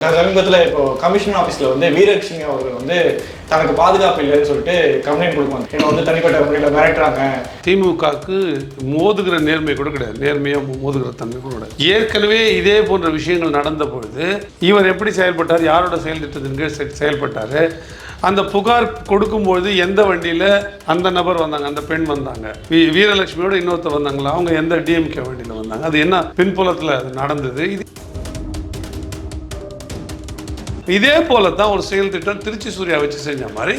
நான் சமீபத்தில் இப்போ கமிஷன் ஆஃபீஸில் வந்து வீரலட்சுமி அவர்கள் வந்து தனக்கு பாதுகாப்பு இல்லைன்னு சொல்லிட்டு கம்ப்ளைண்ட் கொடுப்பாங்க ஏன்னா வந்து தனிப்பட்ட முறையில் மிரட்டுறாங்க. திமுகவுக்கு மோதுகிற நேர்மை கூட கிடையாது. நேர்மையாக மோதுகிற தன்மை கூட கிடையாது. ஏற்கனவே இதே போன்ற விஷயங்கள் நடந்த பொழுது இவர் எப்படி செயல்பட்டார் யாரோட செயல் திட்டத்தின் கீழ் செ- செயல்பட்டார் அந்த புகார் கொடுக்கும்பொழுது எந்த வண்டியில் அந்த நபர் வந்தாங்க அந்த பெண் வந்தாங்க வீ வீரலட்சுமியோட இன்னொருத்தர் வந்தாங்களா அவங்க எந்த டிஎம்கே வண்டியில் வந்தாங்க அது என்ன பின்புலத்தில் அது நடந்தது இது இதே போல தான் ஒரு செயல் திட்டம் திருச்சி சூர்யா வச்சு செஞ்ச மாதிரி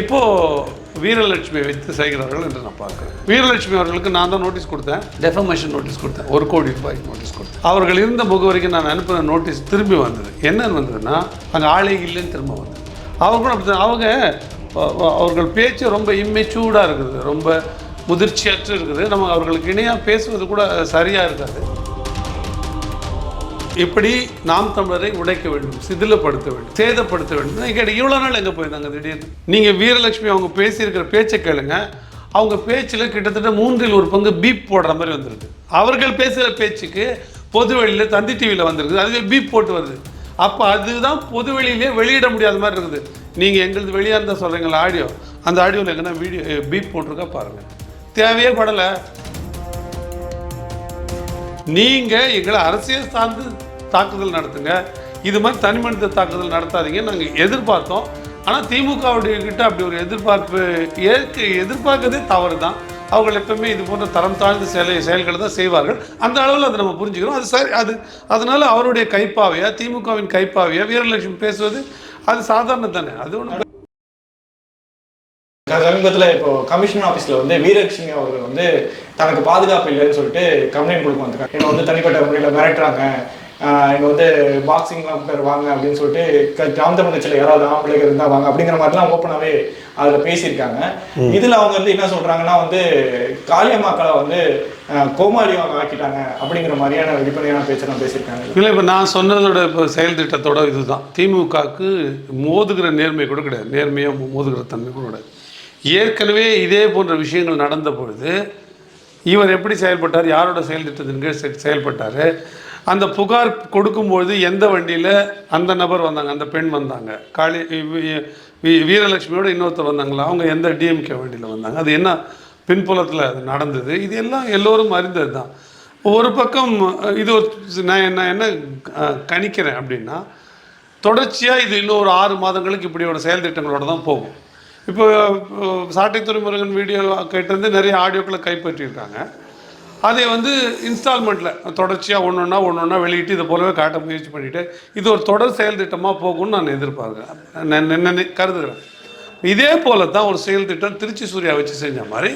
இப்போது வீரலட்சுமியை வைத்து செய்கிறார்கள் என்று நான் பார்க்குறேன். வீரலட்சுமி அவர்களுக்கு நான் தான் நோட்டீஸ் கொடுத்தேன். டெஃபமேஷன் நோட்டீஸ் கொடுத்தேன். ஒரு கோடி ரூபாய் நோட்டீஸ் கொடுத்தேன். அவர்கள் இருந்த முகவரிக்கு நான் அனுப்பின நோட்டீஸ் திரும்பி வந்தது. என்னன்னு வந்ததுன்னா அங்கே ஆளே இல்லைன்னு திரும்ப வந்தது. அவர்களும் அப்படி அவங்க அவர்கள் பேச்சு ரொம்ப இம்மெச்சூர்டாக இருக்குது. ரொம்ப முதிர்ச்சியற்று இருக்குது. நம்ம அவர்களுக்கு இணையாக பேசுவது கூட சரியாக இருக்காது. எப்படி நாம் தமிழரை உடைக்க வேண்டும் சிதிலப்படுத்த வேண்டும் சேதப்படுத்த வேண்டும். நான் இவ்வளோ நாள் எங்கே போயிருந்தாங்க திடீர்னு? நீங்கள் வீரலட்சுமி அவங்க பேசியிருக்கிற பேச்சை கேளுங்க. அவங்க பேச்சில் கிட்டத்தட்ட மூன்றில் ஒரு பங்கு பீப் போடுற மாதிரி வந்திருக்கு. அவர்கள் பேசுகிற பேச்சுக்கு பொதுவெளியில் தந்தி டிவியில் வந்திருக்குது. அதுவே பீப் போட்டு வருது. அப்போ அதுதான் பொது வெளியிலே வெளியிட முடியாத மாதிரி இருக்குது. நீங்கள் எங்களது வெளியாக இருந்தால் சொல்கிறீங்களா ஆடியோ அந்த ஆடியோவில் எங்கன்னா வீடியோ பீப் போட்டிருக்கா பாருங்கள் தேவையே படலை. நீங்கள் எங்களை அரசியல் சார்ந்து தாக்குதல் நடத்துங்க. இது மாதிரி தனி மனித தாக்குதல் நடத்தாதீங்க. நாங்க எதிர்பார்த்தோம். ஆனா திமுகவுடைய கிட்ட அப்படி ஒரு எதிர்பார்ப்பு ஏற்க எதிர்பார்க்கறதே தவறு தான் அவர்கள் எப்பவுமே இது போன்ற தரம் தாழ்ந்த செயலை செயல்களை தான் செய்வார்கள். அந்த அளவில் அதை நம்ம புரிஞ்சுக்கிறோம். அது சரி அது அதனால அவருடைய கைப்பாவையா திமுகவின் கைப்பாவையா வீரலட்சுமி பேசுவது அது சாதாரண தானே. அது ஒன்று சமீபத்தில் இப்போ கமிஷன் ஆஃபீஸில் வந்து வீரலட்சுமி அவர்கள் வந்து தனக்கு பாதுகாப்பு இல்லைன்னு சொல்லிட்டு கம்ப்ளைண்ட் கொடுக்க வந்திருக்காங்க. என்னை வந்து தனிப்பட்ட முறையில் மிரட்டுறாங்க. இங்க வந்து பாக்ஸிங்லாம் பேர் வாங்க அப்படின்னு சொல்லிட்டு கிராம தமிழ் கட்சியில் யாராவது ஆம்பளைங்க இருந்தா வாங்க அப்படிங்கிற மாதிரிலாம் ஓப்பனாகவே அதில் பேசியிருக்காங்க. இதில் அவங்க வந்து என்ன சொல்றாங்கன்னா வந்து காளியம்மாக்களை வந்து கோமாளியாக ஆக்கிட்டாங்க அப்படிங்கிற மாதிரியான வெளிப்படையான பேச்செல்லாம் பேசியிருக்காங்க. இல்லை இப்போ நான் சொன்னதோட இப்போ செயல் திட்டத்தோட இதுதான். திமுகவுக்கு மோதுகிற நேர்மை கூட கிடையாது. நேர்மையாக மோதுகிற தன்மை கூட கிடையாது. ஏற்கனவே இதே போன்ற விஷயங்கள் நடந்த பொழுது இவர் எப்படி செயல்பட்டார்? யாரோட செயல் திட்டத்தின் கீழ் செயல்பட்டார்? அந்த புகார் கொடுக்கும்பொழுது எந்த வண்டியில் அந்த நபர் வந்தாங்க அந்த பெண் வந்தாங்க. காளி வீரலட்சுமியோட இன்னொருத்தர் வந்தாங்களா? அவங்க எந்த டிஎம்கே வண்டியில் வந்தாங்க. அது என்ன பின்புலத்தில் அது நடந்தது. இது எல்லாம் எல்லோரும் அறிந்தது தான் ஒரு பக்கம் இது ஒரு நான் என்ன என்ன கணிக்கிறேன் அப்படின்னா தொடர்ச்சியாக இது இன்னும் ஒரு ஆறு மாதங்களுக்கு இப்படியோட செயல் திட்டங்களோட தான் போகும். இப்போ சாட்டை துறைமுருகன் வீடியோ கேட்டிருந்து நிறைய ஆடியோக்களை கைப்பற்றியிருக்காங்க. அதை வந்து இன்ஸ்டால்மெண்ட்டில் தொடர்ச்சியாக ஒன்று ஒன்றா ஒன்று ஒன்றா வெளியிட்டு இதை போலவே காட்ட முயற்சி பண்ணிவிட்டு இது ஒரு தொடர் செயல் திட்டமாக போகும்னு நான் எதிர்பார்க்குறேன். நான் கருதுகிறேன். இதே போல தான் ஒரு செயல் திட்டம் திருச்சி சூர்யா வச்சு செஞ்ச மாதிரி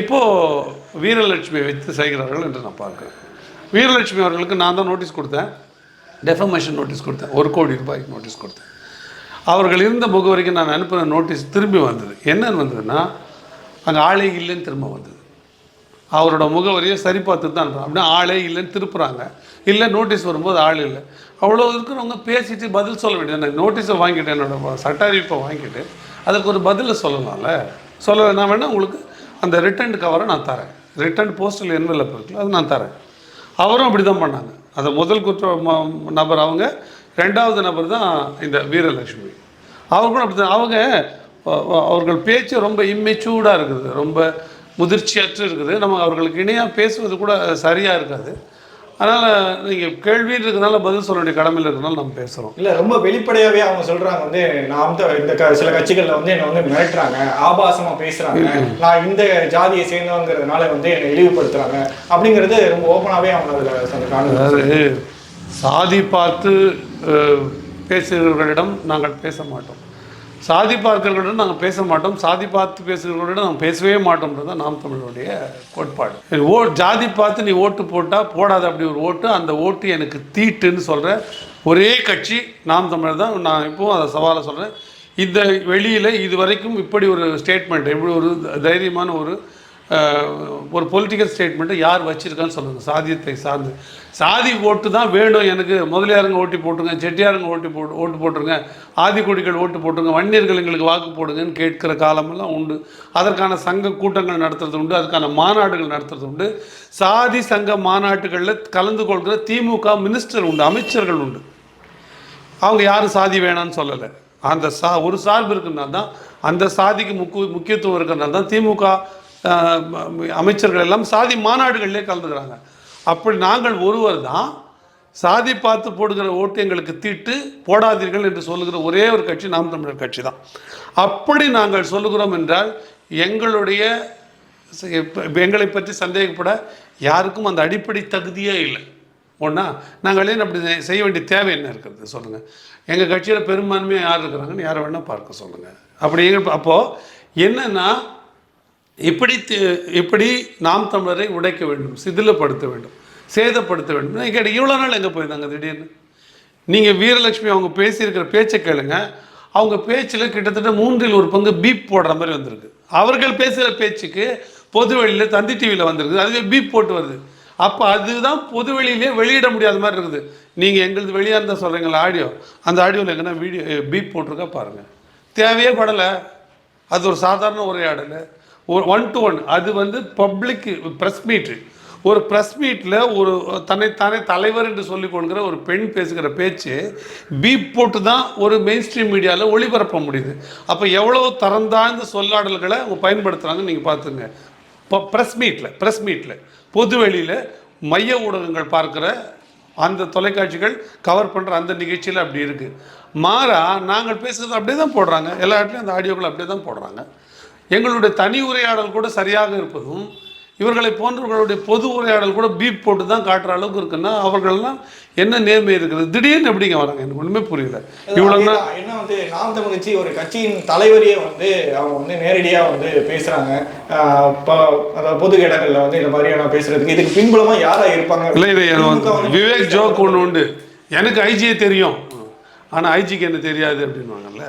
இப்போது வீரலட்சுமியை வைத்து செய்கிறார்கள் என்று நான் பார்க்குறேன். வீரலட்சுமி அவர்களுக்கு நான் தான் நோட்டீஸ் கொடுத்தேன். டெஃபமேஷன் நோட்டீஸ் கொடுத்தேன். ஒரு கோடி ரூபாய்க்கு நோட்டீஸ் கொடுத்தேன். அவர்கள் இருந்த முகவரிக்கு நான் அனுப்பின நோட்டீஸ் திரும்பி வந்தது. என்னன்னு வந்ததுன்னா அங்கே ஆளே இல்லைன்னு திரும்ப வந்தது. அவரோட முகவரியை சரி பார்த்து தான் அனுப்புறாங்க அப்படின்னா ஆளே இல்லைன்னு திருப்புறாங்க. இல்லை நோட்டீஸ் வரும்போது ஆள் இல்லை. அவ்வளோ இருக்கிறவங்க பேசிட்டு பதில் சொல்ல வேண்டியது நான் நோட்டீஸை வாங்கிட்டு என்னோட சட்ட அறிவிப்பை வாங்கிட்டு அதுக்கு ஒரு பதிலை சொல்லலாம்ல. சொல்ல நான் வேணா உங்களுக்கு அந்த ரிட்டர்ன் கவரை நான் தரேன். ரிட்டர்ன் போஸ்டல் என்வெலப் இருக்குல்ல அது நான் தரேன். அவரும் அப்படி தான் பண்ணாங்க. அதை முதல் குற்ற நபர் அவங்க ரெண்டாவது நபர் தான் இந்த வீரலட்சுமி. அவர்களும் அப்படி தான் அவங்க அவர்கள் பேச்சு ரொம்ப இம்மெச்சூர்டாக இருக்குது. ரொம்ப முதிர்ச்சியற்று இருக்குது. நம்ம அவர்களுக்கு இணையாக பேசுவது கூட சரியாக இருக்காது. அதனால் நீங்கள் கேள்வின்னு இருக்கிறதுனால பதில் சொல்ல வேண்டிய கடமையில் இருக்கிறதுனால நம்ம பேசுகிறோம் இல்ல ரொம்ப வெளிப்படையாவே அவங்க சொல்றாங்க வந்து நான் வந்து இந்த க- சில கட்சிகள்ல வந்து என்னை வந்து மிரட்டுறாங்க ஆபாசமா பேசுறாங்க. நான் இந்த ஜாதியை சேர்ந்தவங்கிறதுனால வந்து என்னை இழிவுபடுத்துறாங்க. அப்படிங்கிறது ரொம்ப ஓப்பனாவே அவங்க அதுல அதாவது சாதி பார்த்து பேசுகிறவர்களிடம் நாங்கள் பேச மாட்டோம். சாதி பார்க்கிறவர்களுடன் நாங்கள் பேச மாட்டோம். சாதி பார்த்து பேசுகிறவர்களுடன் நாங்கள் பேசவே மாட்டோம்ன்றது தான் நாம் தமிழருடைய கோட்பாடு. ஓ ஜாதி பார்த்து நீ ஓட்டு போட்டால் போடாத அப்படி ஒரு ஓட்டு அந்த ஓட்டு எனக்கு தீட்டுன்னு சொல்கிற ஒரே கட்சி நாம் தமிழர் தான். நான் இப்போவும் அதை சவாலை சொல்கிறேன் இந்த வெளியில் இது வரைக்கும் இப்படி ஒரு ஸ்டேட்மெண்ட் இப்படி ஒரு தைரியமான ஒரு ஒரு பொலிட்டிக்கல் ஸ்டேட்மெண்ட்டை யார் வச்சுருக்கான்னு சொல்லுங்கள் சாதியத்தை சார்ந்து. சாதி ஓட்டு தான் வேணும் எனக்கு முதலியாருங்க ஓட்டி போட்டுருங்க செட்டியாருங்க ஓட்டி போட்டு ஓட்டு போட்டுருங்க ஆதிக்குடிகள் ஓட்டு போட்டுருங்க வன்னியர்கள் எங்களுக்கு வாக்கு போடுங்கன்னு கேட்கிற காலமெல்லாம் உண்டு. அதற்கான சங்க கூட்டங்கள் நடத்துறது உண்டு. அதுக்கான மாநாடுகள் நடத்துறது உண்டு. சாதி சங்க மாநாட்டுகளில் கலந்து கொள்கிற திமுக மினிஸ்டர் உண்டு அமைச்சர்கள் உண்டு. அவங்க யாரும் சாதி வேணான்னு சொல்லலை. அந்த சா ஒரு சார்பு இருக்குன்னா தான் அந்த சாதிக்கு முக்கு முக்கியத்துவம் இருக்கிறனால தான் திமுக அமைச்சர்கள் எல்லாம் சாதி மாநாடுகளிலே கலந்துக்கிறாங்க. அப்படி நாங்கள் ஒருவர் தான் சாதி பார்த்து போடுகிற ஓட்டு எங்களுக்கு தீட்டு போடாதீர்கள் என்று சொல்லுகிற ஒரே ஒரு கட்சி நாம் தமிழர் கட்சி தான். அப்படி நாங்கள் சொல்லுகிறோம் என்றால் எங்களுடைய எங்களை பற்றி சந்தேகப்பட யாருக்கும் அந்த அடிப்படை தகுதியே இல்லை. ஒன்றா நாங்கள் ஏன் அப்படி செய்- செய்ய வேண்டிய தேவை என்ன இருக்கிறது சொல்லுங்கள் எங்கள் கட்சியில் பெரும்பான்மையாக யார் இருக்கிறாங்கன்னு யாரை வேணால் பார்க்க சொல்லுங்கள் அப்படி எங்கள் அப்போது என்னென்னா இப்படி தி- இப்படி நாம் தமிழரை உடைக்க வேண்டும் சிதிலப்படுத்த வேண்டும் சேதப்படுத்த வேண்டும். கேட்டேன் இவ்வளோ நாள் எங்கே போயிருந்தாங்க திடீர்னு? நீங்கள் வீரலட்சுமி அவங்க பேசியிருக்கிற பேச்சை கேளுங்க. அவங்க பேச்சில் கிட்டத்தட்ட மூன்றில் ஒரு பங்கு பீப் போடுற மாதிரி வந்திருக்கு. அவர்கள் பேசுகிற பேச்சுக்கு பொதுவெளியில் தந்தி டிவியில் வந்திருக்கு அதுவே பீப் போட்டு வருது. அப்போ அதுதான் பொதுவெளியிலே வெளியிட முடியாத மாதிரி இருக்குது. நீங்கள் எங்களது வெளியாக இருந்தால் சொல்கிறீங்களா ஆடியோ அந்த ஆடியோவில் எங்கன்னா வீடியோ பீப் போட்டிருக்கா பாருங்கள் தேவையே படலை. அது ஒரு சாதாரண உரையாடல். ஒரு ஒன் டு ஒன் அது வந்து பப்ளிக் ப்ரெஸ் மீட்டு ஒரு ப்ரெஸ் மீட்டில் ஒரு தன்னைத்தானே தலைவர் என்று சொல்லிக் கொள்கிற ஒரு பெண் பேசுகிற பேச்சு பீப் போட்டு தான் ஒரு மெயின் ஸ்ட்ரீம் மீடியாவில் ஒளிபரப்ப முடியுது. அப்போ எவ்வளோ தரந்தாழ்ந்த சொல்லாடல்களை அவங்க பயன்படுத்துகிறாங்கன்னு நீங்கள் பார்த்துங்க. இப்போ ப்ரெஸ் மீட்டில் ப்ரெஸ் மீட்டில் பொது வெளியில் மைய ஊடகங்கள் பார்க்குற அந்த தொலைக்காட்சிகள் கவர் பண்ணுற அந்த நிகழ்ச்சியில் அப்படி இருக்குது மாறா நாங்கள் பேசுகிறது அப்படியே தான் போடுறாங்க. எல்லா இடத்துலையும் அந்த ஆடியோக்கள் அப்படியே தான் போடுறாங்க. எங்களுடைய தனி உரையாடல் கூட சரியாக இருப்பதும் இவர்களை போன்றவர்களுடைய பொது உரையாடல் கூட பீப் போட்டு தான் காட்டுற அளவுக்கு இருக்குன்னா அவர்கள்லாம் என்ன நேர்மை இருக்குது திடீர்னு எப்படிங்க வராங்க? எனக்கு ஒன்றுமே புரியல. இவ்வளோ நாள் அதேதான். என்ன வந்து நாம் தமிழ் கட்சி ஒரு கட்சியின் தலைவரையே வந்து அவங்க வந்து நேரடியா வந்து அதாவது பொது இடங்கள்ல வந்து இந்த மாதிரியான பேசுறதுக்கு இதுக்கு பின்புலமா யாரா இருப்பாங்க? இல்லை இது விவேக் ஜோக் ஒன்று உண்டு. எனக்கு ஐஜியே தெரியும். ஆனால் ஐஜிக்கு என்ன தெரியாது அப்படின்வாங்கல்ல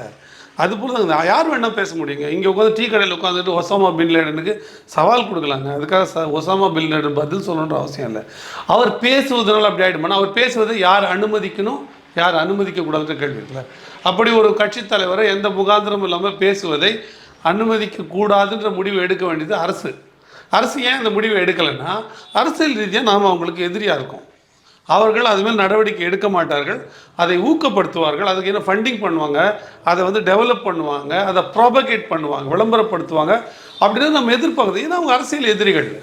அது போல தான். யார் வேணால் பேச முடியுங்க. இங்கே உட்காந்து டீ கடையில் உட்காந்துட்டு ஒசாமா பின் லேடனுக்கு சவால் கொடுக்கலாங்க. அதுக்காக ச ஒசாமா பின் லேடன் பதில் சொல்லணுன்ற அவசியம் இல்லை. அவர் பேசுவதனால அப்படி ஆகிடுமானா அவர் பேசுவதை யார் அனுமதிக்கணும் யார் அனுமதிக்கக்கூடாதுன்ற கேள்வி இருக்குல்ல. அப்படி ஒரு கட்சித் தலைவரை எந்த முகாந்திரமும் இல்லாமல் பேசுவதை அனுமதிக்கக்கூடாதுன்ற முடிவு எடுக்க வேண்டியது அரசு. அரசு ஏன் அந்த முடிவை எடுக்கலைன்னா அரசியல் ரீதியாக நாம் அவங்களுக்கு எதிரியாக இருக்கோம். அவர்கள் அதுமாதிரி நடவடிக்கை எடுக்க மாட்டார்கள். அதை ஊக்கப்படுத்துவார்கள். அதுக்கு என்ன ஃபண்டிங் பண்ணுவாங்க? அதை வந்து டெவலப் பண்ணுவாங்க. அதை ப்ராபகேட் பண்ணுவாங்க. விளம்பரப்படுத்துவாங்க. அப்படின்னு நம்ம எதிர்பார்க்குறது. ஏன்னா அவங்க அரசியல் எதிரிகள்.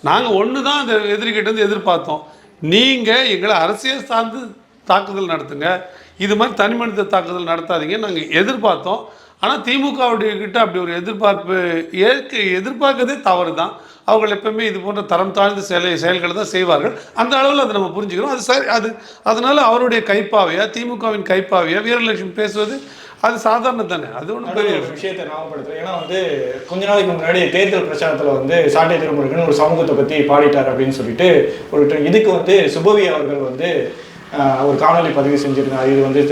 நாங்கள் ஒன்று தான் அந்த எதிரிகிட்ட வந்து எதிர்பார்த்தோம். நீங்கள் எங்களை அரசியல் சார்ந்து தாக்குதல் நடத்துங்க. இது மாதிரி தனி மனித தாக்குதல் நடத்தாதீங்க நாங்கள் எதிர்பார்த்தோம். ஆனால் திமுகவுடைய கிட்ட அப்படி ஒரு எதிர்பார்ப்பு ஏற்க எதிர்பார்க்கறதே தவறு தான் அவங்க எப்பவுமே இது போன்ற தரம் தாழ்ந்த செயலை செயல்களை தான் செய்வார்கள். அந்த அளவில் அதை நம்ம புரிஞ்சுக்கிறோம் அது சரி அது அதனால அவருடைய கைப்பாவையா திமுகவின் கைப்பாவையா வீரலட்சுமி பேசுவது அது சாதாரண தானே அது ஒன்றும் பெரிய விஷயத்தை ஞாபகப்படுத்துறேன். ஏன்னா வந்து கொஞ்ச நாளைக்கு முன்னாடி தேர்தல் பிரச்சாரத்துல வந்து சாட்டை திருமுருகன் ஒரு சமூகத்தை பத்தி பாடிட்டார் அப்படின்னு சொல்லிட்டு ஒரு இதுக்கு வந்து சுபவி அவர்கள் வந்து ஒரு காணொலி பதிவு செஞ்சிருந்தார். இது வந்து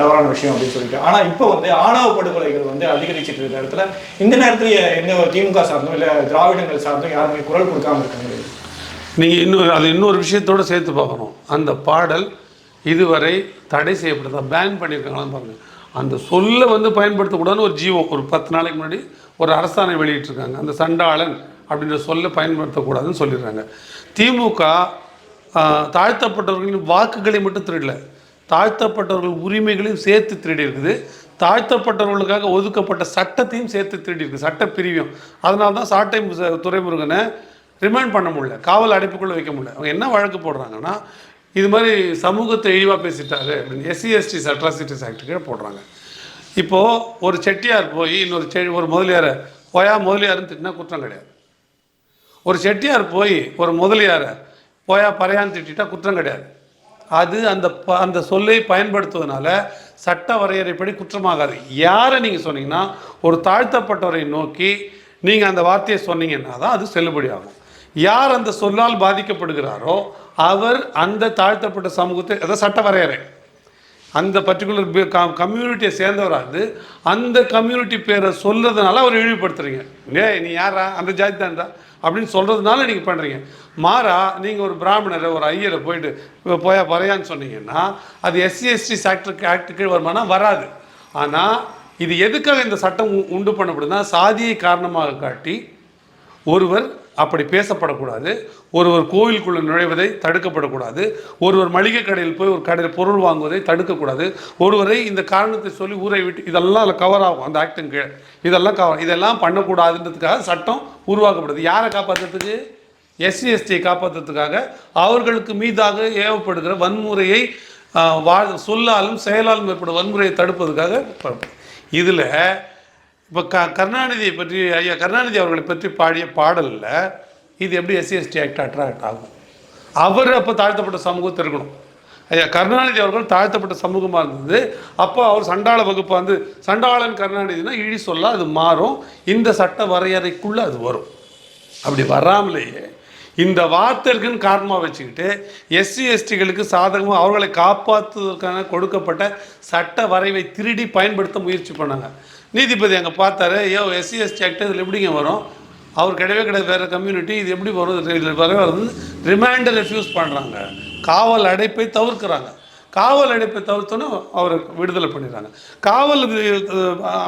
தவறான விஷயம் அப்படின்னு சொல்லிட்டு. ஆனால் இப்போ வந்து ஆணவ படுகொலைகள் வந்து அதிகரிச்சிட்டு இருக்கிற இடத்துல இந்த நேரத்தில் எந்த ஒரு திமுக சார்ந்தும் இல்லை திராவிடங்கள் சார்ந்தும் யாருமே குரல் கொடுக்காம இருக்காங்க நீங்கள் இன்னொரு அது இன்னொரு விஷயத்தோட சேர்த்து பார்க்கணும். அந்த பாடல் இதுவரை தடை செய்யப்பட்டதா? பேன் பண்ணியிருக்காங்களான்னு பாருங்கள் அந்த சொல்ல வந்து பயன்படுத்தக்கூடாதுன்னு ஒரு ஜீவோ ஒரு பத்து நாளைக்கு முன்னாடி ஒரு அரசாணை வெளியிட்டிருக்காங்க. அந்த சண்டாளன் அப்படின்ற சொல்ல பயன்படுத்தக்கூடாதுன்னு சொல்லிடுறாங்க. திமுக தாழ்த்தப்பட்டவர்களின் வாக்குகளை மட்டும் திருடல. தாழ்த்தப்பட்டவர்கள் உரிமைகளையும் சேர்த்து திருடி இருக்குது. தாழ்த்தப்பட்டவர்களுக்காக ஒதுக்கப்பட்ட சட்டத்தையும் சேர்த்து திருடி இருக்குது சட்ட பிரிவையும் அதனால தான் சாட்டை துறைமுருகனை துரைமுருகனை ரிமைண்ட் பண்ண முடியல. காவல் அடைப்புக்குள்ளே வைக்க முடியல. அவங்க என்ன வழக்கு போடுறாங்கன்னா இது மாதிரி சமூகத்தை இழிவாக பேசிட்டாரு அப்படின்னு எஸ்சி எஸ்டிஸ் அட்ராசிட்டிஸ் ஆக்ட் கீழே போடுறாங்க. இப்போது ஒரு செட்டியார் போய் இன்னொரு செ ஒரு முதலியாரை போயா முதலியாருன்னு திட்டினா குற்றம் கிடையாது. ஒரு செட்டியார் போய் ஒரு முதலியாரை போயா பறையான்னு திட்டா குற்றம் கிடையாது. அது அந்த ப- அந்த சொல்லை பயன்படுத்துவதனால சட்ட வரையறைப்படி குற்றமாகாது. யாரை நீங்கள் சொன்னீங்கன்னா ஒரு தாழ்த்தப்பட்டவரை நோக்கி நீங்கள் அந்த வார்த்தையை சொன்னீங்கன்னா தான் அது செல்லுபடியாகும். யார் அந்த சொல்லால் பாதிக்கப்படுகிறாரோ அவர் அந்த தாழ்த்தப்பட்ட சமூகத்தை அதாவது சட்ட வரையறை அந்த பர்டிகுலர் கம்யூனிட்டியை சேர்ந்தவராக இருந்து அந்த கம்யூனிட்டி பேரை சொல்கிறதுனால அவர் இழிவுபடுத்துறீங்க. ஏ நீ யாரா அந்த ஜாதி தான்டா. அப்படின்னு சொல்கிறதுனால நீங்கள் பண்ணுறீங்க மாறா நீங்கள் ஒரு பிராமணரை ஒரு ஐயரை போயிட்டு போயா வரையான்னு சொன்னீங்கன்னா அது எஸ்சி எஸ்டி ஆக்டுக்கு ஆக்டுக்கு வருமானா வராது. ஆனால் இது எதுக்காக இந்த சட்டம் உ- உண்டு பண்ணப்படுதுன்னா சாதியை காரணமாக காட்டி ஒருவர் அப்படி பேசப்படக்கூடாது. ஒருவர் கோவிலுக்குள்ளே நுழைவதை தடுக்கப்படக்கூடாது. ஒருவர் மளிகை கடையில் போய் ஒரு கடையில் பொருள் வாங்குவதை தடுக்கக்கூடாது. ஒருவரை இந்த காரணத்தை சொல்லி ஊரை விட்டு இதெல்லாம் அதில் கவர் ஆகும் அந்த ஆக்டிங் கீழே இதெல்லாம் கவர் இதெல்லாம் பண்ணக்கூடாதுன்றதுக்காக சட்டம் உருவாக்கப்படுது. யாரை காப்பாற்றுறதுக்கு எஸ்சி எஸ்டியை காப்பாற்றுறதுக்காக அவர்களுக்கு மீதாக ஏவப்படுகிற வன்முறையை வா சொல்லாலும் செயலாலும் ஏற்படும் வன்முறையை தடுப்பதற்காக இதில் இப்போ க கருணாநிதியை பற்றி ஐயா கருணாநிதி அவர்களை பற்றி பாடிய பாடலில் இது எப்படி எஸ்சி எஸ்டி ஆக்ட் அட்ராக்ட் ஆகும்? அவர் அப்போ தாழ்த்தப்பட்ட சமூகத்தில் இருக்கணும். ஐயா கருணாநிதி அவர்கள் தாழ்த்தப்பட்ட சமூகமாக இருந்தது. அப்போ அவர் சண்டாள வகுப்பு வந்து சண்டாளன் கருணாநிதினா இழி சொல்ல அது மாறும். இந்த சட்ட வரையறைக்குள்ளே அது வரும். அப்படி வராமலேயே இந்த வார்த்தைக்குன்னு காரணமாக வச்சுக்கிட்டு எஸ்சி எஸ்டிகளுக்கு சாதகமாக அவர்களை காப்பாற்றுவதற்கான கொடுக்கப்பட்ட சட்ட வரைவை திருடி பயன்படுத்த முயற்சி பண்ணாங்க. நீதிபதி அங்கே பார்த்தாரு ஐயோ எஸ்சி எஸ்டி ஆக்ட் இதில் எப்படிங்க வரும்? அவர் கிடையவே கிடையாது வேறு கம்யூனிட்டி இது எப்படி வரும்? இதில் வந்து ரிமாண்டை ரெஃப்யூஸ் பண்ணுறாங்க காவல் அடைப்பை தவிர்க்கிறாங்க. காவல் அடைப்பை தவிர்த்தோன்னே அவரை விடுதலை பண்ணிடுறாங்க. காவல்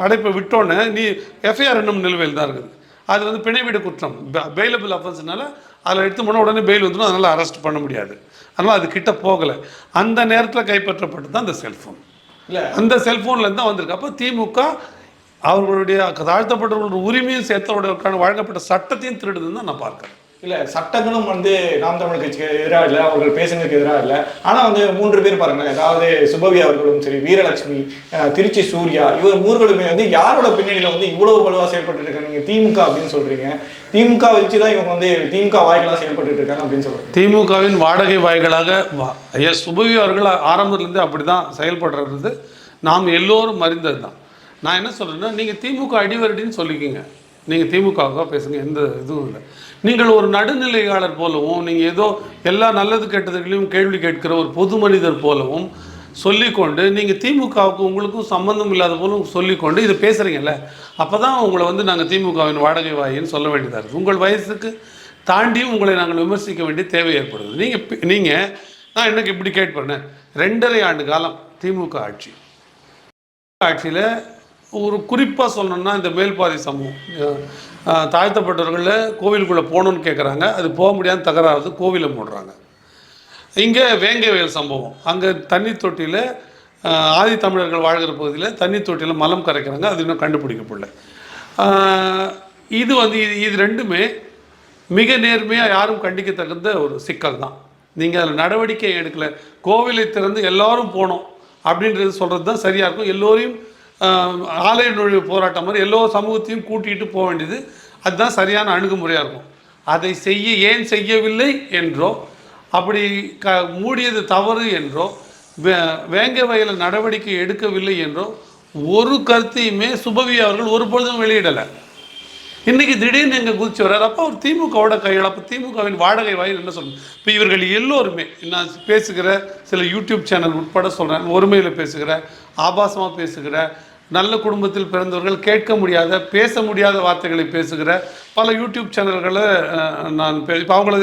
அடைப்பை விட்டோன்னே நீ எஃப்ஐஆர் இன்னும் நிலுவையில் தான் இருக்குது. அது வந்து பிணைவீடு குற்றம். பெயிலபிள் அஃபென்ஸ்னால அதில் எடுத்து போன உடனே பெயில் வந்துடும் அதனால் அரெஸ்ட் பண்ண முடியாது. அதனால் அது கிட்ட போகலை. அந்த நேரத்தில் கைப்பற்றப்பட்டது தான் அந்த செல்ஃபோன் இல்ல. அந்த செல்ஃபோன்லேருந்து தான் வந்திருக்கு. அப்போ திமுக அவர்களுடைய தாழ்த்தப்பட்டவர்களுடைய உரிமையும் சேர்த்தவர்களுக்கான வழங்கப்பட்ட சட்டத்தையும் திருடுதுன்னு தான் நான் பார்க்குறேன். இல்ல சட்டங்களும் வந்து நாம் தமிழ் கட்சிக்கு எதிராக இல்லை அவர்கள் பேசுனதுக்கு எதிராக இல்லை. ஆனா வந்து மூன்று பேர் பாருங்க அதாவது சுபவி அவர்களும் சரி வீரலட்சுமி திருச்சி சூர்யா இவர் மூர்களுமே வந்து யாரோட பின்னணியில வந்து இவ்வளவு வலுவா செயல்பட்டு இருக்காங்க? நீங்க திமுக அப்படின்னு சொல்றீங்க. திமுக வச்சு தான் இவங்க வந்து திமுக வாய்களா செயல்பட்டு இருக்காங்க அப்படின்னு சொல்றாங்க. திமுகவின் வாடகை வாய்களாக ஐயா சுபவி அவர்கள் ஆரம்பத்திலேருந்து அப்படி தான் செயல்படுறது. நாம் எல்லோரும் அறிந்தது தான் நான் என்ன சொல்கிறேன்னா நீங்கள் திமுக அடிவரடின்னு சொல்லிக்கிங்க. நீங்கள் திமுகவுக்காக பேசுங்க எந்த இதுவும் இல்லை. நீங்கள் ஒரு நடுநிலையாளர் போலவும் நீங்கள் ஏதோ எல்லா நல்லது கெட்டதுகளையும் கேள்வி கேட்கிற ஒரு பொது மனிதர் போலவும் சொல்லிக்கொண்டு நீங்கள் திமுகவுக்கு உங்களுக்கும் சம்மந்தம் இல்லாத போலும் சொல்லிக்கொண்டு இதை பேசுகிறீங்கல்ல அப்போ தான் உங்களை வந்து நாங்கள் திமுகவின் வாடகை வாயின்னு சொல்ல வேண்டியதாக இருக்குது உங்கள் வயசுக்கு தாண்டியும் உங்களை நாங்கள் விமர்சிக்க வேண்டிய தேவை ஏற்படுது. நீங்கள் நீங்கள் நான் எனக்கு இப்படி கேட்பேன் ரெண்டரை ஆண்டு காலம் திமுக ஆட்சி. ஆட்சியில் ஒரு குறிப்பாக சொல்லணும்னா இந்த மேல்பாதி சமூகம். தாழ்த்தப்பட்டவர்களில் கோவிலுக்குள்ளே போகணுன்னு கேட்குறாங்க அது போக முடியாத தகராறு கோவிலை மூடுறாங்க. இங்கே வேங்கை வயல் சம்பவம். அங்கே தண்ணி தொட்டியில் ஆதி தமிழர்கள் வாழ்கிற பகுதியில் தண்ணி தொட்டியில் மலம் கரைக்கிறாங்க. அது இன்னும் கண்டுபிடிக்கப்படல. இது வந்து இது இது ரெண்டுமே மிக நேர்மையாக யாரும் கண்டிக்கத்தகுந்த ஒரு சிக்கல் தான். நீங்கள் அதில் நடவடிக்கை எடுக்கலை. கோவிலை திறந்து எல்லோரும் போனோம் அப்படின்றது சொல்கிறது தான் சரியாக இருக்கும். எல்லோரையும் ஆலய நுழைவு போராட்டம் மாதிரி எல்லோ சமூகத்தையும் கூட்டிகிட்டு போக வேண்டியது. அதுதான் சரியான அணுகுமுறையாக இருக்கும். அதை செய்ய ஏன் செய்யவில்லை என்றோ அப்படி க மூடியது தவறு என்றோ வே வேங்க வயல நடவடிக்கை எடுக்கவில்லை என்றோ ஒரு கருத்தையுமே சுபவி அவர்கள் ஒரு பொழுதும் வெளியிடலை. இன்றைக்கி திடீர்னு எங்கள் குதிச்சு வர்றாரு. அப்போ அவர் திமுகவோட கையில் அப்போ திமுகவின் வாடகை வாயில் என்ன சொல்லணும் இப்போ இவர்கள் எல்லோருமே நான் பேசுகிற சில யூடியூப் சேனல் உட்பட சொல்கிறேன் ஒருமையில் பேசுகிற ஆபாசமாக பேசுகிற நல்ல குடும்பத்தில் பிறந்தவர்கள் கேட்க முடியாத பேச முடியாத வார்த்தைகளை பேசுகிற பல யூடியூப் சேனல்களை நான் இப்போ அவங்கள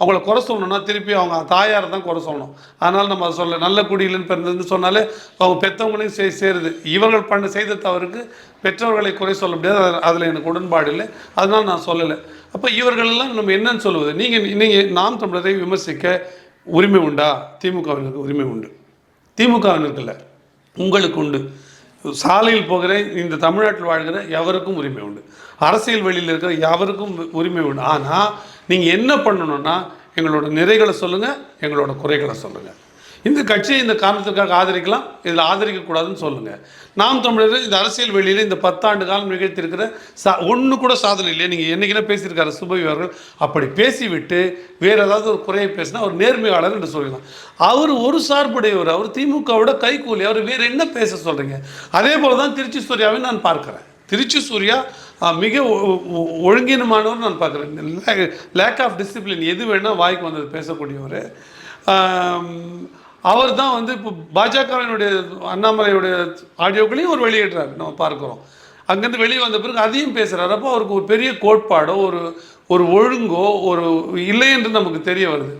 அவங்கள குறை சொல்லணும்னா திருப்பி அவங்க தாயாரை தான் குறை சொல்லணும். அதனால் நம்ம அதை சொல்ல நல்ல குடியிலன்னு பிறந்ததுன்னு சொன்னாலே அவங்க பெற்றவங்களையும் சே சேருது. இவர்கள் பண்ண செய்த தவறுக்கு பெற்றவர்களை குறை சொல்ல முடியாது. அதில் எனக்கு உடன்பாடு இல்லை. அதனால் நான் சொல்லலை. அப்போ இவர்களெல்லாம் நம்ம என்னன்னு சொல்லுவது? நீங்கள் நீங்கள் நாம் தமிழரை விமர்சிக்க உரிமை உண்டா? திமுகவினருக்கு உரிமை உண்டு. திமுகவினருக்கு இல்லை. உங்களுக்கு உண்டு. சாலையில் போகிற இந்த தமிழ்நாட்டில் வாழ்கிற எவருக்கும் உரிமை உண்டு? அரசியல் வெளியில் இருக்கிற எவருக்கும் உரிமை உண்டு? ஆனால் நீங்கள் என்ன பண்ணணும்னா எங்களோட நிறைகளை சொல்லுங்கள் எங்களோட குறைகளை சொல்லுங்கள் இந்த கட்சியை இந்த காரணத்திற்காக ஆதரிக்கலாம் இதில் ஆதரிக்கக்கூடாதுன்னு சொல்லுங்கள் நாம் தமிழர் இந்த அரசியல் வெளியில் இந்த பத்தாண்டு காலம் நிகழ்த்தியிருக்கிற சா ஒன்று கூட சாதனை இல்லையா. நீங்கள் என்னைக்குன்னா பேசியிருக்காரு சுபவி அவர்கள். அப்படி பேசிவிட்டு வேறு ஏதாவது ஒரு குறையை பேசினா அவர் நேர்மையாளர் என்று சொல்லலாம். அவர் ஒரு சார்புடையவர் அவர் திமுகவோட கைக்கூலி அவர் வேறு என்ன பேச சொல்கிறீங்க அதே போல தான் திருச்சி சூர்யாவை நான் பார்க்குறேன். திருச்சி சூர்யா மிக ஒ- ஒ- நான் பார்க்குறேன். லேக் ஆஃப் டிசிப்ளின் எது வேணால் வாய்க்கு வந்தது பேசக்கூடியவர். அவர் தான் வந்து இப்போ பாஜகவினுடைய அண்ணாமலையுடைய ஆடியோக்களையும் அவர் வெளியிடுறாரு. நம்ம பார்க்குறோம். அங்கேருந்து வெளியே வந்த பிறகு அதையும் பேசுகிறாரு அப்போ அவருக்கு ஒரு பெரிய கோட்பாடோ ஒரு ஒரு ஒழுங்கோ ஒரு இல்லை என்று நமக்கு தெரிய வருது.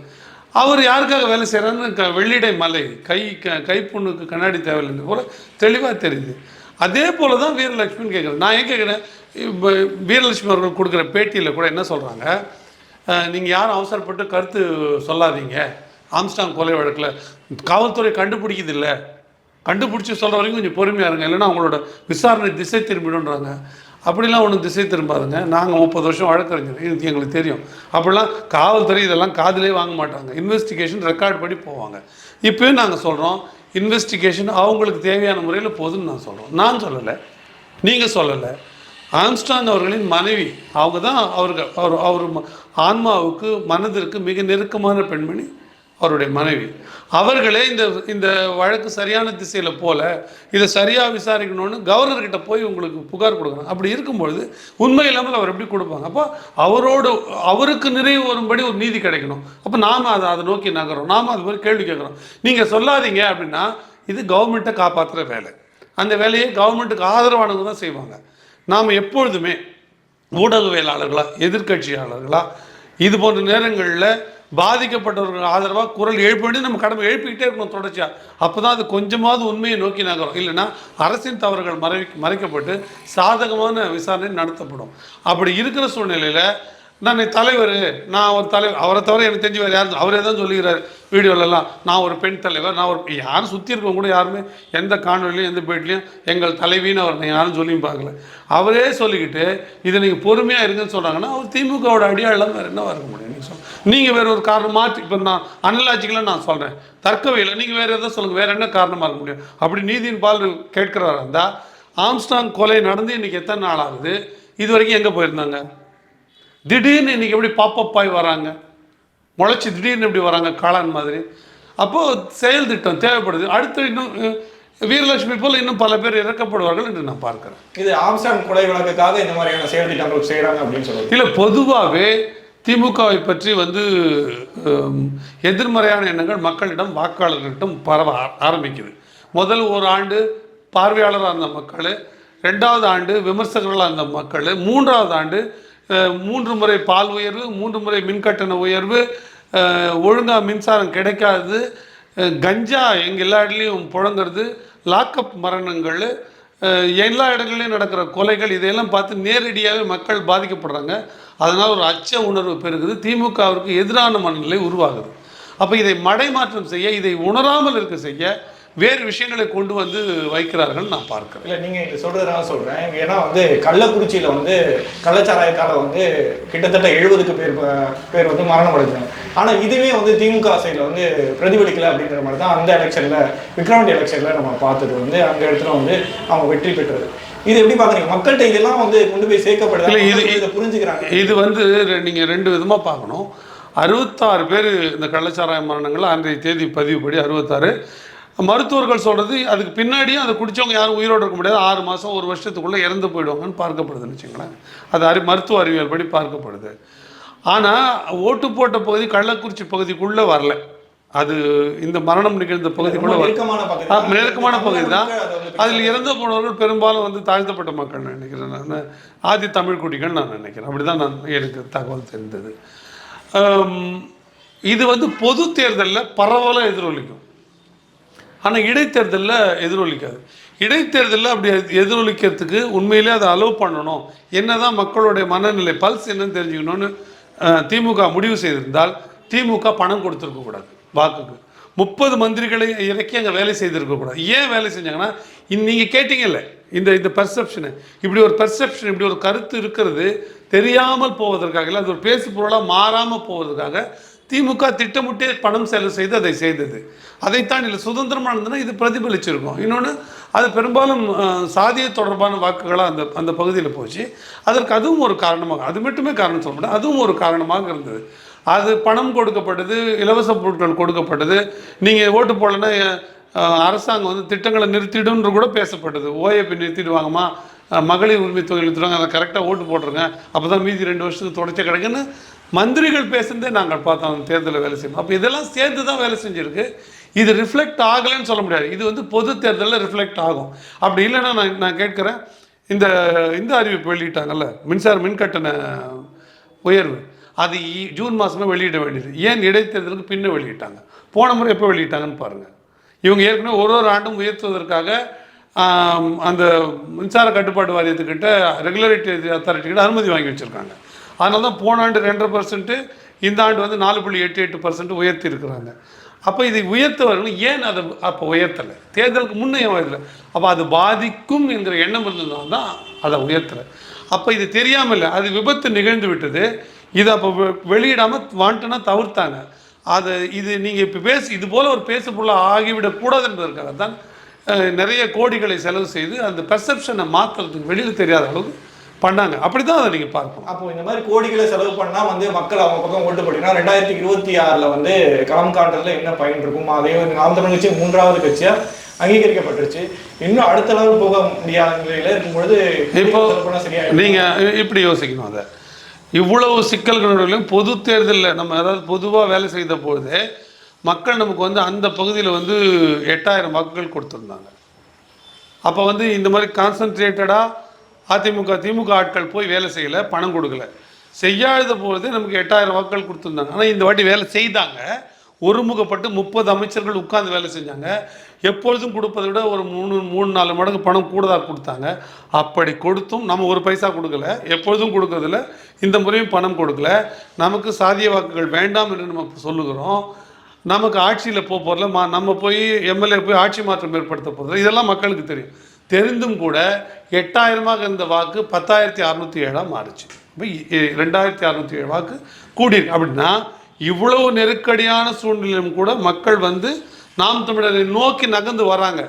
அவர் யாருக்காக வேலை செய்கிறாருன்னு க வெள்ளிடை மலை. கை க கைப்புண்ணுக்கு கண்ணாடி தேவையில்லை போல தெளிவாக தெரியுது. அதே போல தான் வீரலட்சுமின்னு கேட்குறேன் நான் ஏன் கேட்குறேன் இப்போ வீரலட்சுமி அவர்கள் கொடுக்குற பேட்டியில் கூட என்ன சொல்கிறாங்க நீங்கள் யாரும் அவசரப்பட்டு கருத்து சொல்லாதீங்க. ஆம்ஸ்டாங் கொலை வழக்கில் காவல்துறை கண்டுபிடிக்குது இல்லை கண்டுபிடிச்சி சொல்கிற வரைக்கும் கொஞ்சம் பொறுமையாக இருங்க. இல்லைன்னா அவங்களோட விசாரணை திசை திரும்பிடுன்றாங்க அப்படிலாம் ஒன்றும் திசை திரும்பாதுங்க. நாங்கள் முப்பது வருஷம் வழக்கறிஞர். இது எங்களுக்கு தெரியும். அப்படிலாம் காவல்துறை இதெல்லாம் காதிலே வாங்க மாட்டாங்க. இன்வெஸ்டிகேஷன் ரெக்கார்ட் படி போவாங்க. இப்போயும் நாங்கள் சொல்கிறோம் இன்வெஸ்டிகேஷன் அவங்களுக்கு தேவையான முறையில் போதுன்னு நான் சொல்கிறோம் நான் சொல்லலை. நீங்கள் சொல்லலை. ஆம்ஸ்டாங் அவர்களின் மனைவி அவங்க தான் அவர்கள் அவர் அவர் ம- ஆன்மாவுக்கு மனதிற்கு மிக நெருக்கமான பெண்மணி. அவருடைய மனைவி. அவர்களே இந்த இந்த வழக்கு சரியான திசையில் போல இதை சரியாக விசாரிக்கணும்னு கவர்னர்கிட்ட போய் உங்களுக்கு புகார் கொடுக்குறாங்க அப்படி இருக்கும்பொழுது உண்மை இல்லாமல் அவர் எப்படி கொடுப்பாங்க? அப்போ அவரோட அவருக்கு நிறைவு வரும்படி ஒரு நீதி கிடைக்கணும். அப்போ நாம் அதை அதை நோக்கி நகரும் நாம் அது மாதிரி கேள்வி கேட்குறோம். நீங்கள் சொல்லாதீங்க அப்படின்னா இது கவர்மெண்ட்டை காப்பாற்றுற வேலை. அந்த வேலையை கவர்மெண்ட்டுக்கு ஆதரவானவங்க தான் செய்வாங்க. நாம் எப்பொழுதுமே ஊடகவியலாளர்களா எதிர்க்கட்சியாளர்களா இது போன்ற நேரங்களில் பாதிக்கப்பட்டவர்கள் ஆதரவாக குரல் எழுப்ப வேண்டியது நம்ம கடமை எழுப்பிக்கிட்டே இருக்கணும் தொடர்ச்சியாக அப்போ தான் அது கொஞ்சமாவது உண்மையை நோக்கி நகரும். இல்லைன்னா அரசின் தவறுகள் மறை மறைக்கப்பட்டு சாதகமான விசாரணை நடத்தப்படும். அப்படி இருக்கிற சூழ்நிலையில் நான் தலைவர். நான் ஒரு தலைவர். அவரை தவிர எனக்கு தெரிஞ்சு வேறு யாரும் அவரே தான் சொல்லிக்கிறார் வீடியோலலாம் நான் ஒரு பெண் தலைவர். நான் ஒரு யாரும் சுற்றி இருக்கவங்க கூட யாருமே எந்த காணொலியும் எந்த பேட்டிலையும் எங்கள் தலைவின்னு அவர் யாரும் சொல்லியும் பார்க்கல. அவரே சொல்லிக்கிட்டு இதை நீங்கள் பொறுமையாக இருங்கன்னு சொல்கிறாங்கன்னா அவர் திமுகவோட அடியாளம் வேறு என்னவா இருக்க முடியும்? நீங்கள் சொல்லுங்கள் நீங்கள் வேறு ஒரு காரணம் மாற்றி இப்போ நான் அனலாஜிக்கலாக நான் சொல்கிறேன் தர்க்கவையில் நீங்கள் வேறு எதாவது சொல்லுங்கள் வேறு என்ன காரணமாக இருக்க முடியும்? அப்படி நீதியின் பால் கேட்குறவராக இருந்தால் ஆம்ஸ்டாங் கொலை நடந்து இன்றைக்கி எத்தனை நாள் ஆகுது? இது வரைக்கும் எங்கே போயிருந்தாங்க? திடீர்னு இன்னைக்கு எப்படி பாப்பப் ஆகி வராங்க? முளைச்சி திடீர்னு எப்படி வராங்க? காளான் மாதிரி. அப்போது செயல் திட்டம் தேவைப்படுது. அடுத்து இன்னும் வீரலட்சுமி போல் இன்னும் பல பேர் இறக்கப்படுவார்கள் என்று நான் பார்க்கிறேன். இது ஆம்ஸ்டாங் கொலை வழக்குக்காக இந்த மாதிரியான செயல் திட்டங்கள் செய்கிறாங்க அப்படின்னு சொல்லுது இல்லை பொதுவாகவே திமுகவை பற்றி வந்து எதிர்மறையான எண்ணங்கள் மக்களிடம் வாக்காளர்களிடம் பரவ ஆரம்பிக்குது. முதல் ஒரு ஆண்டு பார்வையாளராக இருந்த மக்கள் ரெண்டாவது ஆண்டு விமர்சகர்களாக இருந்த மக்கள் மூன்றாவது ஆண்டு மூன்று முறை பால் உயர்வு மூன்று முறை மின்கட்டண உயர்வு ஒழுங்காக மின்சாரம் கிடைக்காது கஞ்சா எங்கள் எல்லா இடத்துலையும் புழங்குறது லாக்அப் மரணங்கள் எல்லா இடங்கள்லையும் நடக்கிற கொலைகள் இதையெல்லாம் பார்த்து நேரடியாகவே மக்கள் பாதிக்கப்படுறாங்க. அதனால் ஒரு அச்ச உணர்வு பெருகுது. திமுகவிற்கு எதிரான மனநிலை உருவாகுது. அப்போ இதை மடைமாற்றம் செய்ய இதை உணராமல் இருக்க செய்ய வேறு விஷயங்களை கொண்டு வந்து வைக்கிறார்கள் நான் பார்க்கிறேன். இல்லை நீங்கள் சொல்கிறதுனால சொல்கிறேன் ஏன்னா வந்து கள்ளக்குறிச்சியில் வந்து கள்ளச்சாராயத்தால் வந்து கிட்டத்தட்ட எழுபதுக்கு பேர் பேர் வந்து மரணம் அடைஞ்சாங்க ஆனால் இதுவே வந்து திமுக சைடில் வந்து பிரதிபலிக்கல அப்படிங்கிற மாதிரி தான் அந்த எலெக்ஷனில் விக்ரவாண்டி எலெக்ஷனில் நம்ம பார்த்தது வந்து அந்த இடத்துல வந்து அவங்க வெற்றி பெற்றது. இது எப்படி பார்க்குறீங்க? மக்கள்கிட்ட இதெல்லாம் வந்து கொண்டு போய் சேர்க்கப்படுது? இல்லை, இது- இதை புரிஞ்சுக்கிறாங்க. இது வந்து நீங்கள் ரெண்டு விதமாக பார்க்கணும். அறுபத்தாறு பேர் இந்த கள்ளச்சாராய மரணங்கள் அன்றைய தேதி பதிவுப்படி அறுபத்தாறு மருத்துவர்கள் சொல்கிறது அதுக்கு பின்னாடியும் அதை குடித்தவங்க யாரும் உயிரோடு இருக்க முடியாது. ஆறு மாதம் ஒரு வருஷத்துக்குள்ளே இறந்து போயிடுவாங்கன்னு பார்க்கப்படுதுன்னு வச்சுங்களேன் அது அறி மருத்துவ அறிவியல் படி பார்க்கப்படுது. ஆனால் ஓட்டு போட்ட பகுதி கள்ளக்குறிச்சி பகுதிக்குள்ளே வரல. அது இந்த மரணம் நிகழ்ந்த பகுதிக்குள்ளே வரல நெருக்கமான பகுதி. தான். அதில் இறந்து போனவர்கள் பெரும்பாலும் வந்து தாழ்த்தப்பட்ட மக்கள் நான் நினைக்கிறேன். நான் ஆதி தமிழ் குடிகள் நான் நினைக்கிறேன். அப்படி தான் நான் எனக்கு தகவல் தெரிந்தது. இது வந்து பொது தேர்தலில் பரவலாக எதிரொலிக்கும். ஆனால் இடைத்தேர்தலில் எதிரொலிக்காது. இடைத்தேர்தலில் அப்படி எதிரொலிக்கிறதுக்கு உண்மையிலே அதை அலோவ் பண்ணணும். என்ன தான் மக்களுடைய மனநிலை பல்ஸ் என்னன்னு தெரிஞ்சுக்கணும்னு திமுக முடிவு செய்திருந்தால் திமுக பணம் கொடுத்துருக்க கூடாது வாக்குக்கு. முப்பது மந்திரிகளை இறக்கி அங்கே வேலை செய்திருக்கக்கூடாது ஏன் வேலை செஞ்சாங்கன்னா நீங்கள் கேட்டீங்கல்ல இந்த இந்த பெர்செப்ஷனு இப்படி ஒரு பெர்செப்ஷன் இப்படி ஒரு கருத்து இருக்கிறது தெரியாமல் போவதற்காக இல்லை அது ஒரு பேசு பொருளாக மாறாமல் போவதற்காக திமுக திட்டமிட்டே பணம் செலவு செய்து அதை செய்தது. அதைத்தான் இல்லை சுதந்திரமாக இது பிரதிபலிச்சிருக்கும். இன்னொன்று அது பெரும்பாலும் சாதிய தொடர்பான வாக்குகளாக அந்த அந்த பகுதியில் போச்சு. அதற்கு அதுவும் ஒரு காரணமாக அது மட்டுமே காரணம் சொல்ல முடியாது அதுவும் ஒரு காரணமாக இருந்தது. அது பணம் கொடுக்கப்பட்டது இலவச பொருட்கள் கொடுக்கப்பட்டது நீங்கள் ஓட்டு போடலன்னா அரசாங்கம் வந்து திட்டங்களை நிறுத்திடும்னு கூட பேசப்பட்டது. ஓஏபி நிறுத்திடுவாங்கம்மா மகளிர் உரிமை தொகை நிறுத்திடுவாங்க அதை கரெக்டாக ஓட்டு போட்டுருங்க அப்போ தான் மீதி ரெண்டு வருஷத்துக்கு தொடச்ச கிடைக்குன்னு மந்திரிகள் பேசுனதே நாங்கள் பார்த்தோம் தேர்தலில் வேலை செய்யணும் அப்போ இதெல்லாம் சேர்ந்து தான் வேலை செஞ்சுருக்கு. இது ரிஃப்ளெக்ட் ஆகலைன்னு சொல்ல முடியாது. இது வந்து பொது தேர்தலில் ரிஃப்ளெக்ட் ஆகும். அப்படி இல்லைன்னா நான் நான் கேட்குறேன் இந்த இந்த அறிவிப்பு வெளியிட்டாங்கல்ல மின்சார மின்கட்டண உயர்வு அது ஜூன் மாதமே வெளியிட வேண்டியது. ஏன் இடைத்தேர்தலுக்கு பின்ன வெளியிட்டாங்க? போன முறை எப்போ வெளியிட்டாங்கன்னு பாருங்கள் இவங்க ஏற்கனவே ஒரு ஒரு ஆண்டும் உயர்த்துவதற்காக அந்த மின்சார கட்டுப்பாட்டு வாரியத்துக்கிட்ட ரெகுலரேட்டரி அத்தாரிட்டி கிட்ட அனுமதி வாங்கி வச்சுருக்காங்க. அதனால தான் போன ஆண்டு ரெண்டரை பர்சன்ட்டு இந்த ஆண்டு வந்து நாலு புள்ளி எட்டு எட்டு பர்சன்ட் உயர்த்தி இருக்கிறாங்க. அப்போ இதை உயர்த்தவர்கள் ஏன் அதை அப்போ உயர்த்தலை? தேர்தலுக்கு முன்னே உயர்த்தலை? அப்போ அது பாதிக்கும் என்கிற எண்ணம் இருந்ததுனால தான் அதை உயர்த்தலை. அப்போ இது தெரியாமல் இல்லை அது விபத்து நிகழ்ந்து விட்டது. இதை அப்போ வெ- வாண்டனா தவிர்த்தாங்க. அது இது நீங்கள் இப்போ பேசு இது போல் ஒரு பேசு பொருளாக ஆகிவிடக்கூடாது என்பதற்காக தான் நிறைய கோடிகளை செலவு செய்து அந்த பெர்செப்ஷனை மாற்றுறதுக்கு வெளியில் தெரியாத அளவுக்கு பண்ணாங்க. அப்படி தான் அதை நீங்கள் பார்க்கணும். அப்போ இந்த மாதிரி கோடிகளை செலவு பண்ணா வந்து மக்கள் அவங்க பக்கம் ஓட்டு போட்டீங்கன்னா ரெண்டாயிரத்தி இருபத்தி ஆறுல வந்து களம் காட்டுறதுல என்ன பயன் இருக்கும்? அதே வந்து நாம் தமிழ் கட்சி மூன்றாவது கட்சியா அங்கீகரிக்கப்பட்டுருச்சு. இன்னும் அடுத்த லெவல் போக முடியாத நிலையில இருக்கும்பொழுது இப்போ நீங்கள் இப்படி யோசிக்கணும் அதை. இவ்வளவு சிக்கல்களிலும் பொது தேர்தலில் நம்ம அதாவது பொதுவாக வேலை செய்த பொழுதே மக்கள் நமக்கு வந்து அந்த பகுதியில் வந்து எட்டாயிரம் வாக்குகள் கொடுத்துருந்தாங்க. அப்போ வந்து இந்த மாதிரி கான்சன்ட்ரேட்டடாக அதிமுக திமுக ஆட்கள் போய் வேலை செய்யலை பணம் கொடுக்கல. செய்யாத பொழுது நமக்கு எட்டாயிரம் வாக்குகள் கொடுத்துருந்தாங்க. ஆனால் இந்த வாட்டி வேலை செய்தாங்க. ஒருமுகப்பட்டு முப்பது அமைச்சர்கள் உட்கார்ந்து வேலை செஞ்சாங்க. எப்பொழுதும் கொடுப்பதை விட ஒரு மூணு மூணு நாலு மடங்கு பணம் கூடுதலாக கொடுத்தாங்க. அப்படி கொடுத்தும் நம்ம ஒரு பைசா கொடுக்கல. எப்பொழுதும் கொடுக்கறதில்ல. இந்த முறையும் பணம் கொடுக்கல. நமக்கு சாதிய வாக்குகள் வேண்டாம் என்று நம்ம சொல்லுகிறோம். நமக்கு ஆட்சியில் போக போகிறல மா நம்ம போய் எம்எல்ஏ போய் ஆட்சி மாற்றம் ஏற்படுத்த போகிறது இதெல்லாம் மக்களுக்கு தெரியும். தெரிந்தும் கூட எட்டாயிரமாக இருந்த வாக்கு பத்தாயிரத்தி அறநூற்றி ஏழாக மாறுச்சு. இப்போ ரெண்டாயிரத்தி அறநூற்றி ஏழு வாக்கு கூடியிருக்கு. அப்படின்னா இவ்வளவு நெருக்கடியான சூழ்நிலையிலும் கூட மக்கள் வந்து நாம் தமிழரை நோக்கி நகர்ந்து வராங்க.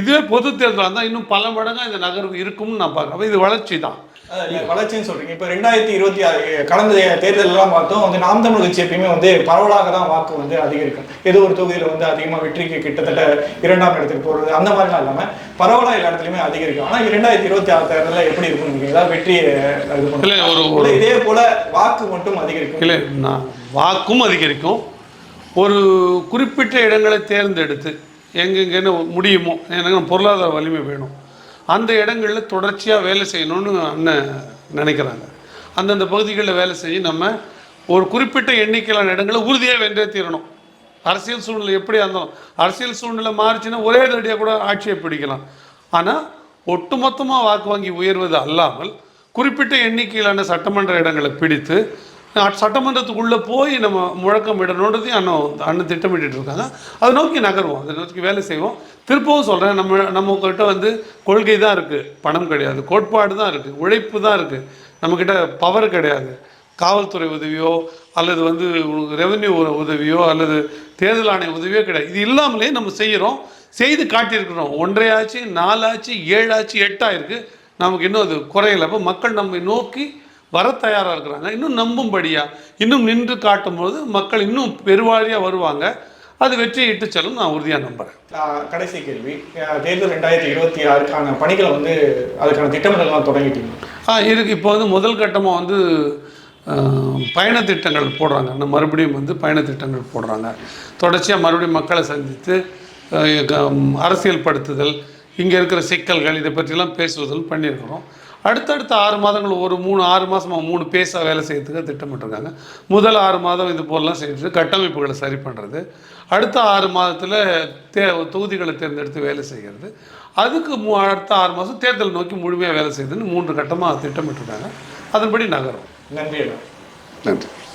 இதுவே பொது தேர்தலாக இருந்தால் இன்னும் பல மடங்காக இந்த நகர்வு இருக்கும்னு நான் பார்க்குறேன். இது வளர்ச்சி தான் வளர்ச்சின்னு சொல்றீங்க. இப்ப ரெண்டாயிரத்தி இருபத்தி ஆறு கடந்த தேர்தல் எல்லாம் பார்த்தோம். வந்து நாம் தமிழ் கட்சி எப்பயுமே வந்து பரவலாக தான் வாக்கு வந்து அதிகரிக்கும். ஏதோ ஒரு தொகுதியில வந்து அதிகமா வெற்றிக்கு கிட்டத்தட்ட இரண்டாம் இடத்துக்கு போறது அந்த மாதிரிலாம் இல்லாம பரவலா எல்லா இடத்துலயுமே அதிகரிக்கும். ஆனா இரண்டாயிரத்தி இருபத்தி ஆறு தேர்தலில் எப்படி இருக்கும் ஏதாவது வெற்றியை இது ஒரு இதே போல வாக்கு மட்டும் அதிகரிக்கும். இல்லை வாக்கும் அதிகரிக்கும். ஒரு குறிப்பிட்ட இடங்களை தேர்ந்தெடுத்து எங்கெங்கன்னு முடியுமோ எனக்கு பொருளாதார வலிமை வேணும். அந்த இடங்களில் தொடர்ச்சியாக வேலை செய்யணும்னு அண்ணன் நினைக்கிறாங்க. அந்தந்த பகுதிகளில் வேலை செஞ்சு நம்ம ஒரு குறிப்பிட்ட எண்ணிக்கையிலான இடங்களை உறுதியாக வென்றே தீரணும். அரசியல் சூழ்நிலை எப்படி இருந்தாலும் அரசியல் சூழ்நிலை மாறிச்சுன்னா ஒரே தடியாக கூட ஆட்சியை பிடிக்கலாம். ஆனால் ஒட்டுமொத்தமாக வாக்கு வாங்கி உயர்வது அல்லாமல் குறிப்பிட்ட எண்ணிக்கையிலான சட்டமன்ற இடங்களை பிடித்து சட்டமன்றத்துக்குள்ளே போய் நம்ம முழக்கம் இடணுன்றதையும் அண்ணன் அண்ணன் திட்டமிட்டு இருக்காங்க. அதை நோக்கி நகருவோம். அதை நோக்கி வேலை செய்வோம். திருப்பவும் சொல்கிறேன் நம்ம நம்மக்கிட்ட வந்து கொள்கை தான் இருக்குது பணம் கிடையாது. கோட்பாடு தான் இருக்குது உழைப்பு தான் இருக்குது நம்மக்கிட்ட பவர் கிடையாது. காவல்துறை உதவியோ அல்லது வந்து ரெவன்யூ உதவியோ அல்லது தேர்தல் ஆணைய உதவியோ கிடையாது. இது இல்லாமலே நம்ம செய்கிறோம் செய்து காட்டியிருக்கிறோம். ஒன்றையாச்சு நாலாச்சு ஏழாச்சு எட்டாயிருக்கு. நமக்கு இன்னும் அது குறையலை. அப்போ மக்கள் நம்மை நோக்கி வர தயாராக இருக்கிறாங்க. இன்னும் நம்பும்படியா இன்னும் நின்று காட்டும்போது மக்கள் இன்னும் பெருவாரியாக வருவாங்க. அது வெற்றி இட்டு செல்லும் நான் உறுதியாக நம்புகிறேன் கடைசி கேள்வி. தேர்தல் ரெண்டாயிரத்தி இருபத்தி ஆறுக்கான பணிகளை வந்து அதுக்கான திட்டமிடலாம் தொடங்கிட்டீங்க. ஆ இருக்கு. இப்போ வந்து முதல் கட்டமாக வந்து அஹ், பயண திட்டங்கள் போடுறாங்க. இன்னும் மறுபடியும் வந்து பயண திட்டங்கள் போடுறாங்க. தொடர்ச்சியாக மறுபடியும் மக்களை சந்தித்து அரசியல் படுத்துதல் இங்கே இருக்கிற சிக்கல்கள் இதை பற்றிலாம் பேசுவதல் பண்ணியிருக்கிறோம். அடுத்தடுத்த ஆறு மாதங்கள் ஒரு மூணு ஆறு மாதமாக மூணு பேஸாக வேலை செய்யறதுக்கு திட்டமிட்டிருக்காங்க. முதல் ஆறு மாதம் இது போலலாம் செய்கிறது கட்டமைப்புகளை சரி பண்ணுறது அடுத்த ஆறு மாதத்தில் தே தொகுதிகளை தேர்ந்தெடுத்து வேலை செய்கிறது அதுக்கு மூ அடுத்த ஆறு மாதம் தேர்தல் நோக்கி முழுமையாக வேலை செய்யுதுன்னு மூன்று கட்டமாக திட்டமிட்டிருக்காங்க. அதன்படி நகரும். நன்றி நன்றி.